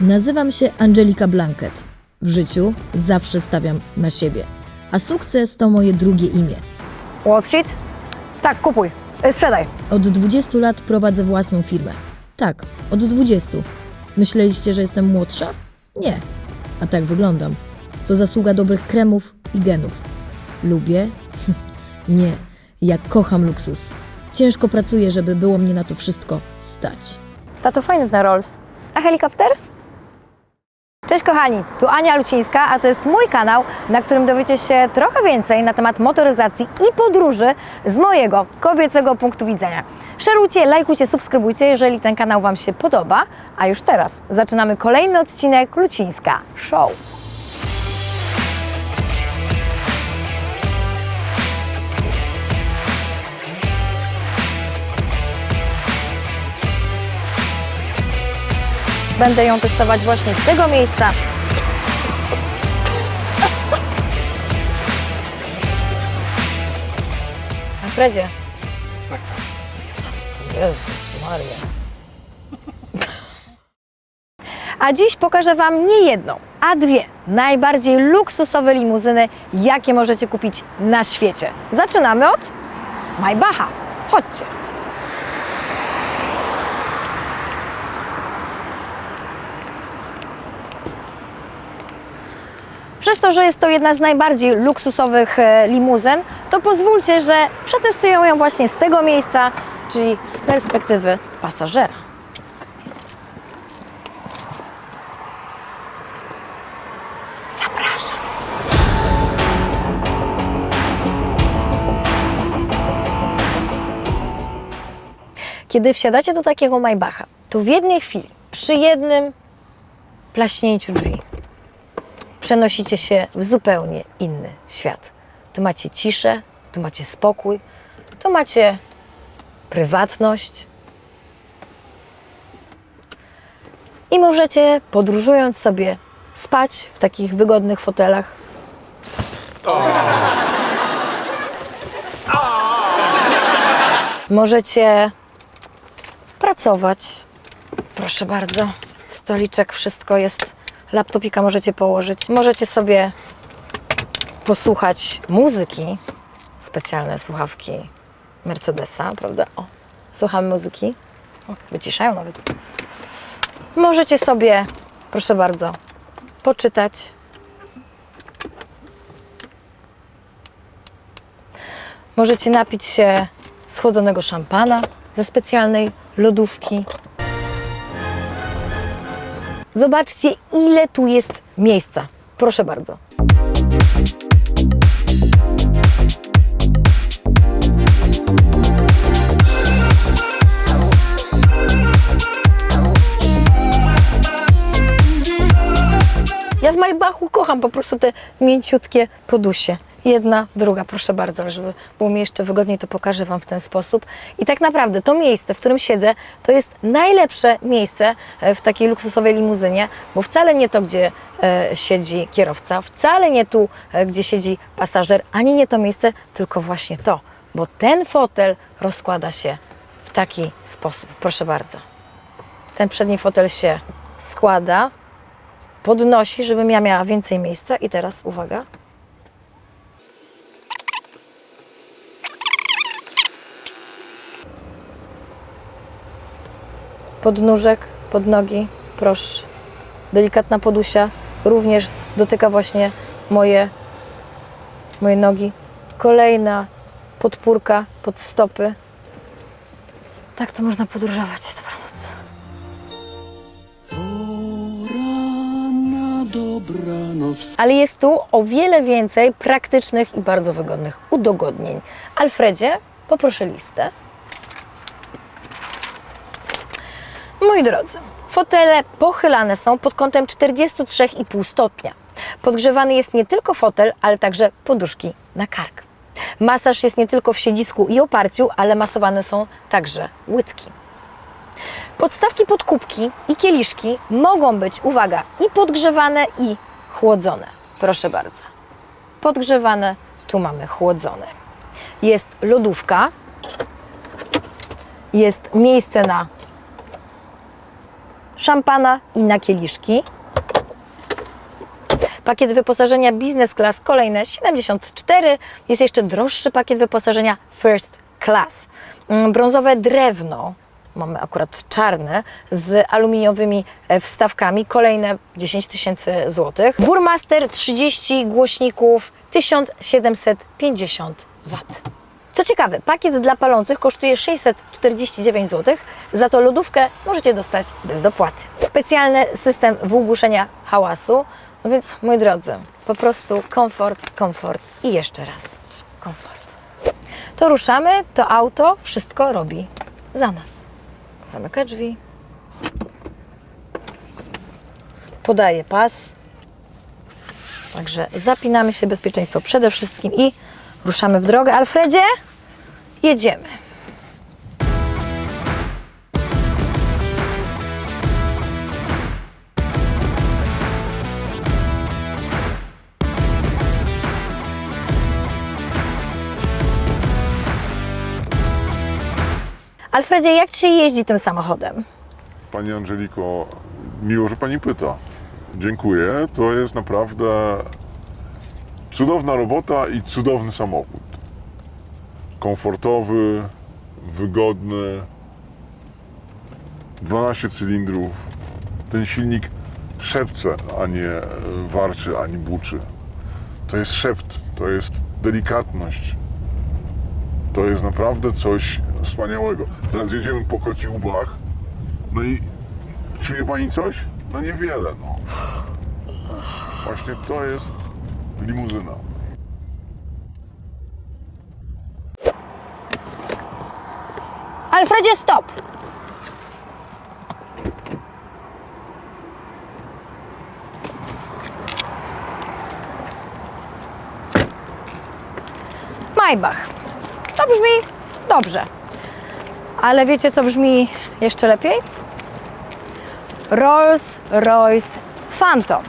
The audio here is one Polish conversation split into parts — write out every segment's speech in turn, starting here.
Nazywam się Angelika Blanket. W życiu zawsze stawiam na siebie, a sukces to moje drugie imię. Wall Street? Tak, kupuj. Y, Sprzedaj. Od 20 lat prowadzę własną firmę. Tak, od 20. Myśleliście, że jestem młodsza? Nie. A tak wyglądam. To zasługa dobrych kremów i genów. Lubię? Nie. Ja kocham luksus. Ciężko pracuję, żeby było mnie na to wszystko stać. Tato, fajny ten Rolls. A helikopter? Cześć kochani, tu Ania Lucińska, a to jest mój kanał, na którym dowiecie się trochę więcej na temat motoryzacji i podróży z mojego kobiecego punktu widzenia. Szerujcie, lajkujcie, subskrybujcie, jeżeli ten kanał Wam się podoba. A już teraz zaczynamy kolejny odcinek Lucińska Show. Będę ją testować właśnie z tego miejsca. Alfredzie. Tak. Jezus Maria. A dziś pokażę Wam nie jedną, a dwie najbardziej luksusowe limuzyny, jakie możecie kupić na świecie. Zaczynamy od Maybacha. Chodźcie. Przez to, że jest to jedna z najbardziej luksusowych e, limuzyn, to pozwólcie, że przetestuję ją właśnie z tego miejsca, czyli z perspektywy pasażera. Zapraszam. Kiedy wsiadacie do takiego Maybacha, to w jednej chwili, przy jednym plaśnięciu drzwi, przenosicie się w zupełnie inny świat. Tu macie ciszę, tu macie spokój, tu macie prywatność. I możecie, podróżując sobie, spać w takich wygodnych fotelach. Możecie pracować. Proszę bardzo. Stoliczek, wszystko jest. Laptopika możecie położyć. Możecie sobie posłuchać muzyki. Specjalne słuchawki Mercedesa, prawda? O, słuchamy muzyki. Wyciszają nawet. Możecie sobie, proszę bardzo, poczytać. Możecie napić się schłodzonego szampana ze specjalnej lodówki. Zobaczcie, ile tu jest miejsca. Proszę bardzo. Ja w Majbachu kocham po prostu te mięciutkie podusie. Jedna, druga, proszę bardzo, żeby było mi jeszcze wygodniej, to pokażę Wam w ten sposób. I tak naprawdę to miejsce, w którym siedzę, to jest najlepsze miejsce e, w takiej luksusowej limuzynie, bo wcale nie to, gdzie e, siedzi kierowca, wcale nie tu, e, gdzie siedzi pasażer, ani nie to miejsce, tylko właśnie to, bo ten fotel rozkłada się w taki sposób. Proszę bardzo. Ten przedni fotel się składa, podnosi, żebym ja miała więcej miejsca. I teraz uwaga. Podnóżek, pod nogi, proszę. Delikatna podusia również dotyka właśnie moje, moje nogi. Kolejna podpórka pod stopy. Tak to można podróżować. Dobranoc. Ale jest tu o wiele więcej praktycznych i bardzo wygodnych udogodnień. Alfredzie, poproszę listę. Moi drodzy, fotele pochylane są pod kątem 43,5 stopnia. Podgrzewany jest nie tylko fotel, ale także poduszki na kark. Masaż jest nie tylko w siedzisku i oparciu, ale masowane są także łydki. Podstawki pod kubki i kieliszki mogą być, uwaga, i podgrzewane, i chłodzone. Proszę bardzo. Podgrzewane, tu mamy chłodzone. Jest lodówka, jest miejsce na szampana i na kieliszki. Pakiet wyposażenia Business Class kolejne 74. Jest jeszcze droższy pakiet wyposażenia First Class. Mm, Brązowe drewno. Mamy akurat czarne z aluminiowymi e, wstawkami. Kolejne 10 tysięcy złotych. Burmaster 30 głośników 1750 W. Co ciekawe, pakiet dla palących kosztuje 649 zł, za to lodówkę możecie dostać bez dopłaty. Specjalny system wygłuszenia hałasu, no więc moi drodzy, po prostu komfort, komfort i jeszcze raz komfort. To ruszamy, to auto wszystko robi za nas. Zamyka drzwi, podaje pas, Także zapinamy się bezpieczeństwo przede wszystkim i ruszamy w drogę. Alfredzie, jedziemy. Alfredzie, jak Ci jeździ tym samochodem? Pani Angeliko, miło, że Pani pyta. Dziękuję. To jest naprawdę cudowna robota i cudowny samochód. Komfortowy, wygodny, 12 cylindrów. Ten silnik szepce, a nie e, warczy, ani buczy. To jest szept, to jest delikatność. To jest naprawdę coś wspaniałego. Teraz jedziemy po kociłbach. No i czuje pani coś? No niewiele, no. Właśnie to jest limuzyna. Alfredzie, stop! Maybach. To brzmi dobrze. Ale wiecie, co brzmi jeszcze lepiej? Rolls-Royce Phantom.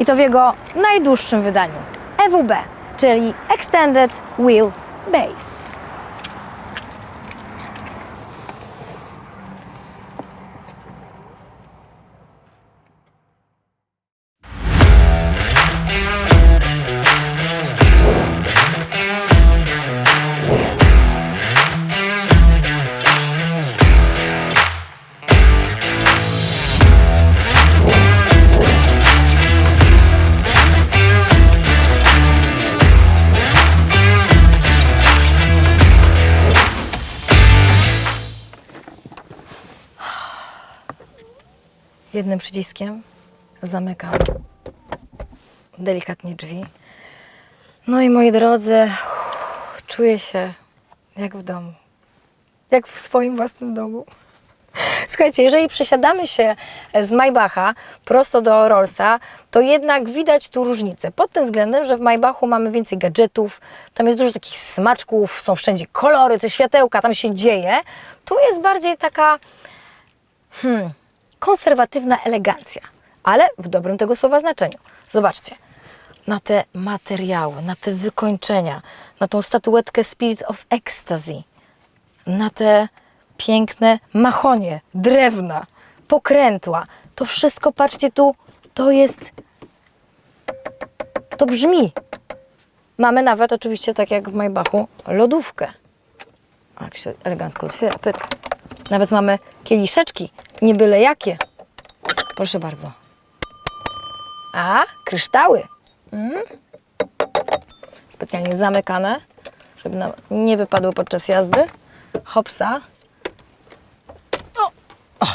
I to w jego najdłuższym wydaniu. EWB, czyli Extended Wheel Base. Jednym przyciskiem zamykam delikatnie drzwi. No i moi drodzy, czuję się jak w domu. Jak w swoim własnym domu. Słuchajcie, jeżeli przesiadamy się z Maybacha prosto do Rollsa, to jednak widać tu różnicę. Pod tym względem, że w Maybachu mamy więcej gadżetów, tam jest dużo takich smaczków, są wszędzie kolory, te światełka, tam się dzieje. Tu jest bardziej taka konserwatywna elegancja, ale w dobrym tego słowa znaczeniu. Zobaczcie, na te materiały, na te wykończenia, na tą statuetkę Spirit of Ecstasy, na te piękne machonie, drewna, pokrętła. To wszystko, patrzcie tu, to jest, to brzmi. Mamy nawet oczywiście, tak jak w Maybachu, lodówkę. Jak się elegancko otwiera, pyk. Nawet mamy kieliszeczki, nie byle jakie. Proszę bardzo. A, kryształy. Mm. Specjalnie zamykane, żeby nam nie wypadły podczas jazdy. Hopsa. O. O.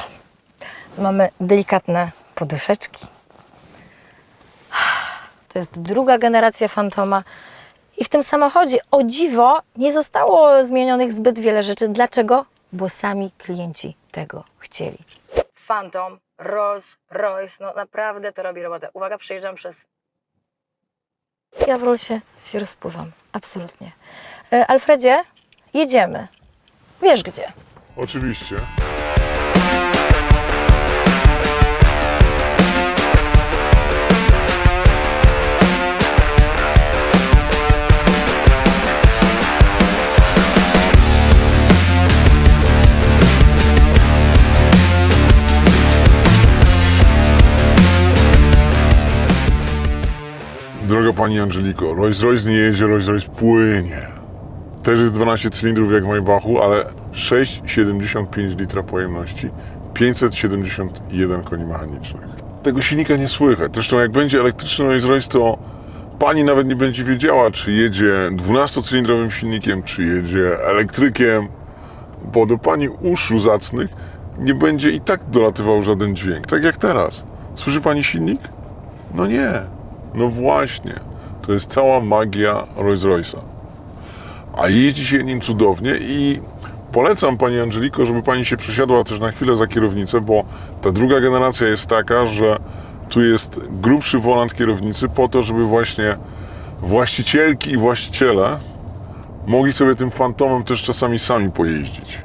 Mamy delikatne poduszeczki. To jest druga generacja Fantoma. I w tym samochodzie, o dziwo, nie zostało zmienionych zbyt wiele rzeczy. Dlaczego? Bo sami klienci tego chcieli. Phantom, Rolls Royce, no naprawdę to robi robotę. Uwaga, przejeżdżam przez... Ja w Rollsie się rozpływam, absolutnie. E, Alfredzie, jedziemy. Wiesz gdzie? Oczywiście. Droga pani Angeliko, Rolls Royce nie jedzie, Rolls Royce płynie. Też jest 12 cylindrów jak w Maybachu, ale 6,75 litra pojemności, 571 koni mechanicznych. Tego silnika nie słychać. Zresztą jak będzie elektryczny Rolls Royce, to pani nawet nie będzie wiedziała, czy jedzie 12-cylindrowym silnikiem, czy jedzie elektrykiem, bo do pani uszu zacnych nie będzie i tak dolatywał żaden dźwięk. Tak jak teraz. Słyszy pani silnik? No nie. No właśnie. To jest cała magia Rolls Royce'a. A jeździ się nim cudownie i polecam Pani Angeliko, żeby Pani się przesiadła też na chwilę za kierownicę, bo ta druga generacja jest taka, że tu jest grubszy wolant kierownicy po to, żeby właśnie właścicielki i właściciele mogli sobie tym fantomem też czasami sami pojeździć.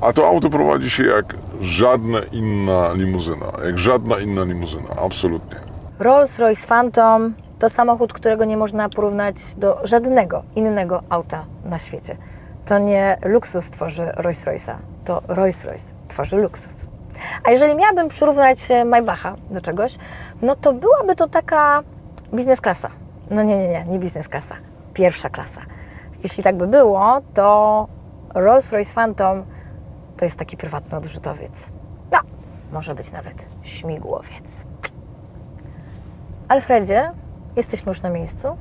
A to auto prowadzi się jak żadna inna limuzyna, jak żadna inna limuzyna, absolutnie. Rolls-Royce Phantom to samochód, którego nie można porównać do żadnego innego auta na świecie. To nie luksus tworzy Rolls-Royce'a, to Rolls-Royce tworzy luksus. A jeżeli miałabym przyrównać e, Maybacha do czegoś, no to byłaby to taka biznes klasa. No nie, nie, nie, nie biznes klasa, pierwsza klasa. Jeśli tak by było, to Rolls-Royce Phantom to jest taki prywatny odrzutowiec. No, może być nawet śmigłowiec. Alfredzie, jesteśmy już na miejscu.